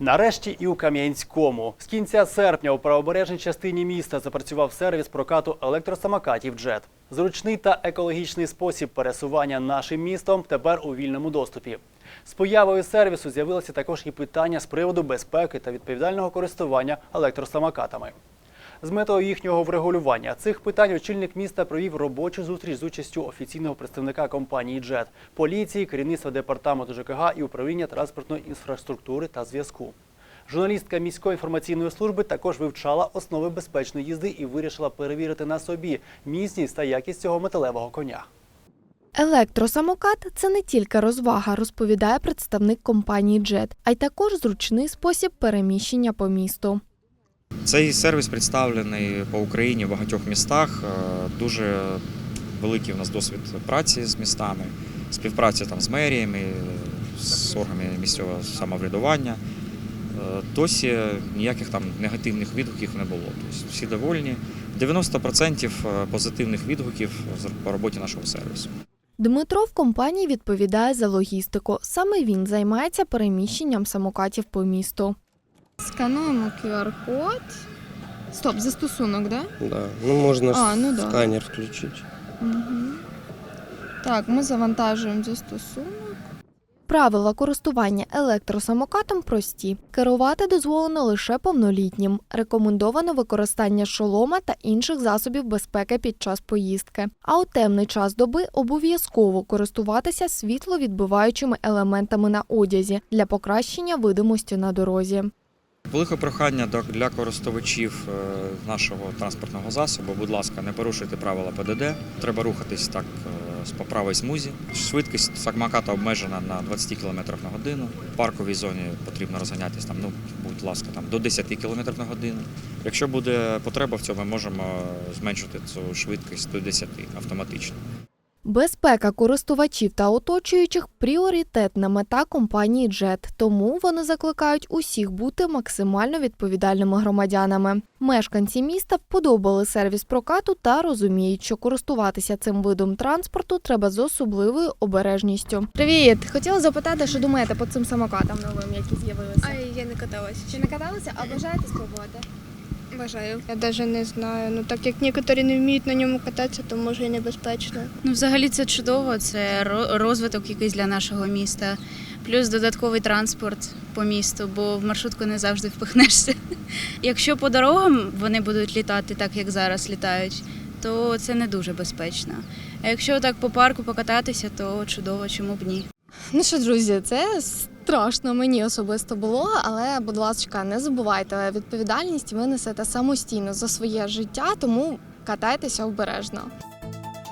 Нарешті і у Кам'янському. З кінця серпня у правобережній частині міста запрацював сервіс прокату електросамокатів «Джет». Зручний та екологічний спосіб пересування нашим містом тепер у вільному доступі. З появою сервісу з'явилося також і питання з приводу безпеки та відповідального користування електросамокатами. З метою їхнього врегулювання цих питань очільник міста провів робочу зустріч з участю офіційного представника компанії «Джет», поліції, керівництва департаменту ЖКГ і управління транспортної інфраструктури та зв'язку. Журналістка міської інформаційної служби також вивчала основи безпечної їзди і вирішила перевірити на собі міцність та якість цього металевого коня. Електросамокат це не тільки розвага, розповідає представник компанії Джет, а й також зручний спосіб переміщення по місту. Цей сервіс представлений по Україні в багатьох містах. Е, Дуже великий у нас досвід праці з містами, співпраці там з меріями, з органами місцевого самоврядування. Е, Досі ніяких там негативних відгуків не було. Тобто всі довольні. 90% позитивних відгуків по роботі нашого сервісу. Дмитро в компанії відповідає за логістику. Саме він займається переміщенням самокатів по місту. Скануємо QR-код. Стоп, застосунок, да? Да. Ну, можно А, ну да. сканер включить. Угу. Так, ми завантажуємо застосунок. Правила користування електросамокатом прості. Керувати дозволено лише повнолітнім. Рекомендовано використання шолома та інших засобів безпеки під час поїздки. А у темний час доби обов'язково користуватися світловідбиваючими елементами на одязі для покращення видимості на дорозі. Велике прохання для користувачів е, нашого транспортного засобу. Будь ласка, не порушуйте правила ПДД. Треба рухатись так е, по правій смузі. Швидкість самоката обмежена на 20 км на годину. В парковій зоні потрібно розганятись там, ну, будь ласка, там до 10 км на годину. Якщо буде потреба в цьому, ми можемо зменшити цю швидкість до 10 автоматично. Безпека користувачів та оточуючих пріоритетна мета компанії Джет, тому вони закликають усіх бути максимально відповідальними громадянами. Мешканці міста вподобали сервіс прокату та розуміють, що користуватися цим видом транспорту треба з особливою обережністю. Привіт! Хотіла запитати, що думаєте по цим самокатам новим, які з'явилися? А я не каталася. Чи не каталися, а бажаєте спробувати? Бажаю. Я навіть не знаю. Ну так як некоторі не вміють на ньому кататися, то може і небезпечно. Ну, взагалі це чудово, це розвиток якийсь для нашого міста. Плюс додатковий транспорт по місту, бо в маршрутку не завжди впихнешся. Якщо по дорогам вони будуть літати так, як зараз літають, то це не дуже безпечно. А якщо так по парку покататися, то чудово, чому б ні. Ну що, друзі, це страшно мені особисто було, але, будь ласка, не забувайте, відповідальність ви несете самостійно за своє життя, тому катайтеся обережно.